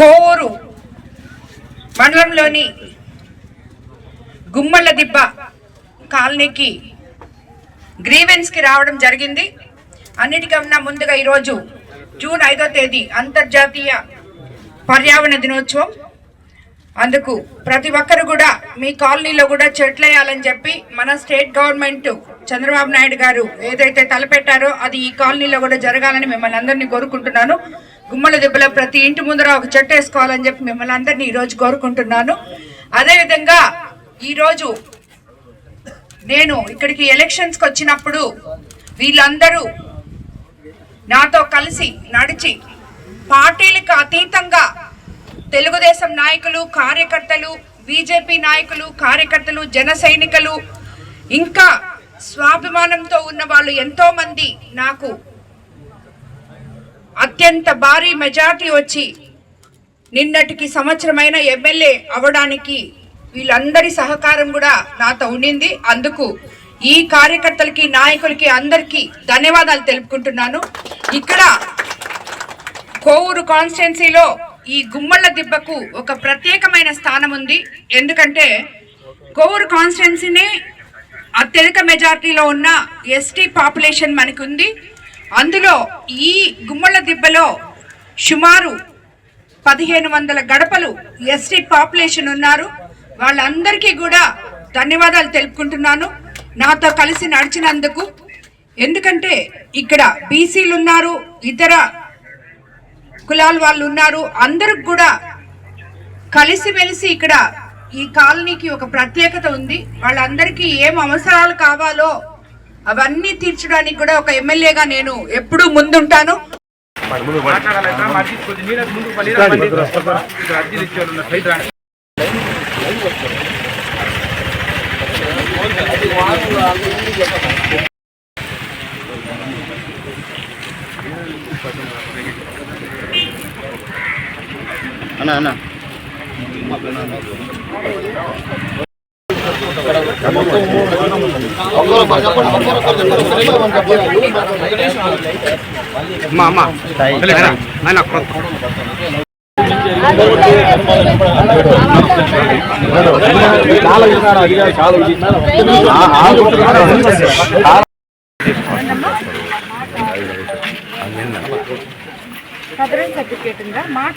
కోవూరు మండలంలోని గుమ్మళ్ళ దిబ్బ కాలనీకి గ్రీవెన్స్కి రావడం జరిగింది. అన్నిటికన్నా ముందుగా ఈరోజు జూన్ ఐదో తేదీ అంతర్జాతీయ పర్యావరణ దినోత్సవం. అందుకు ప్రతి ఒక్కరు కూడా మీ కాలనీలో కూడా చెట్లేయాలని చెప్పి మన స్టేట్ గవర్నమెంట్ చంద్రబాబు నాయుడు గారు ఏదైతే తలపెట్టారో అది ఈ కాలనీలో కూడా జరగాలని మిమ్మల్ని అందరినీ కోరుకుంటున్నాను. గుమ్మల దెబ్బల ప్రతి ఇంటి ముందర ఒక చెట్టు వేసుకోవాలని చెప్పి మిమ్మల్ని అందరినీ ఈరోజు కోరుకుంటున్నాను. అదేవిధంగా ఈరోజు నేను ఇక్కడికి ఎలక్షన్స్కి వచ్చినప్పుడు వీళ్ళందరూ నాతో కలిసి నడిచి పార్టీలకు అతీతంగా తెలుగుదేశం నాయకులు కార్యకర్తలు బీజేపీ నాయకులు కార్యకర్తలు జన సైనికులు ఇంకా స్వాభిమానంతో ఉన్న వాళ్ళు ఎంతోమంది నాకు అత్యంత భారీ మెజార్టీ వచ్చి నిన్నటికి సంవత్సరమైన ఎమ్మెల్యే అవడానికి వీళ్ళందరి సహకారం కూడా నాతో ఉండింది. అందుకు ఈ కార్యకర్తలకి నాయకులకి అందరికీ ధన్యవాదాలు తెలుపుకుంటున్నాను. ఇక్కడ కోవూరు కాన్స్టిట్యున్సీలో ఈ గుమ్మళ్ళ దిబ్బకు ఒక ప్రత్యేకమైన స్థానం ఉంది. ఎందుకంటే కోవూరు కాన్స్టిట్యున్సీనే అత్యధిక మెజార్టీలో ఉన్న ఎస్టీ పాపులేషన్ మనకుంది. అందులో ఈ గుమ్మళ్ళ దిబ్బలో సుమారు పదిహేను వందల గడపలు ఎస్టీ పాపులేషన్ ఉన్నారు. వాళ్ళందరికీ కూడా ధన్యవాదాలు తెలుపుకుంటున్నాను. నాతో కలిసి నడిచినందుకు. ఎందుకంటే ఇక్కడ బీసీలు ఉన్నారు ఇతర కులాల వాళ్ళు ఉన్నారు. అందరికి కూడా కలిసిమెలిసి ఇక్కడ ఈ కాలనీకి ఒక ప్రత్యేకత ఉంది. వాళ్ళందరికీ ఏం అవసరాలు కావాలో అవన్నీ తీర్చడానికి కూడా ఒక ఎమ్మెల్యేగా నేను ఎప్పుడూ ముందుంటాను. అన్నా అన్నా. అమ్మా అమ్మా ఆయన సదరన్ సర్టిఫికేట్ ఉందా మాట